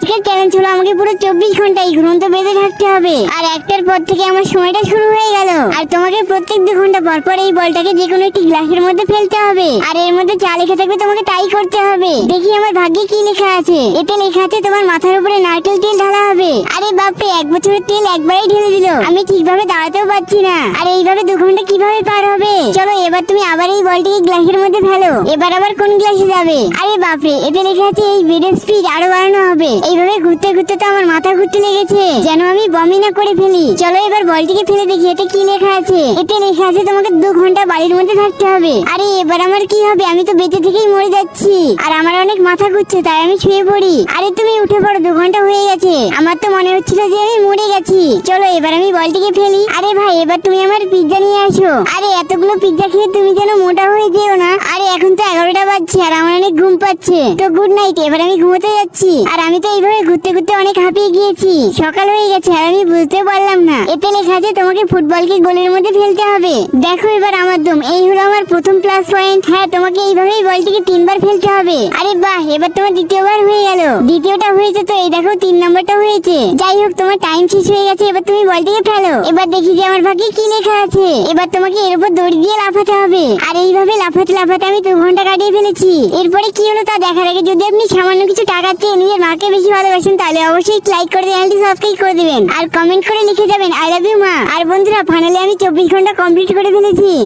আজকের চ্যালেঞ্জ হলো আমাকে পুরো চব্বিশ ঘণ্টা এই ঘুমন্ত বেঁধে থাকতে হবে। আর একটার পর থেকে আমার সময়টা শুরু হয়ে গেল। আর তোমাকে প্রত্যেক দু ঘণ্টা পর পর এই বলটাকে যে কোনো একটি গ্লাসের মধ্যে ফেলতে হবে। আর এর মধ্যে চা লেখা থাকবে তোমাকে তাই করতে হবে। দেখি আমার ভাগ্যে কি লেখা আছে। এতে লেখা আছে তোমার মাথার উপরে নারকেল তেল ঢালা হবে। আরে বাপরে, এক বছরের তেল একবারই ঢেলে দিল। আমি ঠিকভাবে দাঁড়াতেও পারছি না। আর এইভাবে দু ঘণ্টা কীভাবে পার হবে? চলো এবার তুমি আবার এই বলটিকে গ্লাসের মধ্যে ফেলো। এবার আবার কোন গ্লাসে যাবে? আরে বাপরে, এতে লেখা আছে এই বেডের স্পিড আরও বাড়ানো হবে। এইভাবে ঘুরতে ঘুরতে তো আমার মাথা ঘুরতে লেগেছে। যেন আমি বমি না করে ফেলি। চলো এবার বলটিকে ফেলে দেখি, এতে কি লেখা আছে? এতে লেখা আছে তোমাকে দু ঘণ্টা বাড়ির মধ্যে থাকতে হবে। আরে, এবার আমার কি হবে? আমি তো বেঁচে থেকেই মরে যাচ্ছি। আর আমার অনেক মাথা ঘুরছে, তাই আমি শুয়ে পড়ি। আরে, তুমি উঠে পড়ো, দু ঘণ্টা হয়ে গেছে। আমার তো মনে হচ্ছিল যে আমি মরে গেছি। চলো, এবার আমি বলটিকে ফেলি। আরে ভাই, এবার তুমি আমার পিৎজা নিয়ে আসো। আরে, এতগুলো পিৎজা খেয়ে তুমি যেন মোটা হয়ে যেও না। আরে, এখন তো এগারোটা বাজছে আর আমার অনেক ঘুম পাচ্ছে। তো গুড নাইট এবার আমি ঘুমোতে যাচ্ছি। আর আমি তো এইভাবে ঘুরতে ঘুরতে অনেক হাঁপিয়ে গিয়েছি। সকাল হয়ে গেছে আর আমি বুঝতে পারলাম না। এতে লেখা আছে তোমাকে ফুটবলকে গোলের মধ্যে ফেলতে হবে। দেখো এবার আমার দম। এই হলো আমার প্রথম প্লাস পয়েন্ট হ্যাঁ তোমাকে এইভাবেই বলটিকে তিনবার ফেলতে হবে। আরে বাহ, এবার তোমার দ্বিতীয়বার হয়ে গেল। দ্বিতীয়টা হয়েছে তো, এই দেখো তিন নম্বরটা হয়েছে। যাই হোক, তোমার টাইম শেষ হয়ে গেছে, এবার তুমি বলটিকে ফেলো। এবার দেখি যে আমার ভাগ্যে কি লেখা আছে। এবার তোমাকে এর উপর দড়ি দিয়ে লাফাতে হবে। আর এইভাবে লাফাতে লাফাতে আমি দু ঘণ্টা কাটিয়ে ফেলেছি। এরপরে কি হলো তা দেখার আগে যদি আপনি সামান্য কিছু টাকা চেয়ে নিজের মাকে বেশি ভালোবাসেন, তাহলে অবশ্যই লাইক করে চ্যানেলটি সাবস্ক্রাইব করে দিবেন। আর কমেন্ট করে লিখে যাবেন আই লাভ ইউ মা। আর বন্ধুরা ফাইনালি আমি চব্বিশ ঘণ্টা কমপ্লিট করে ফেলেছি।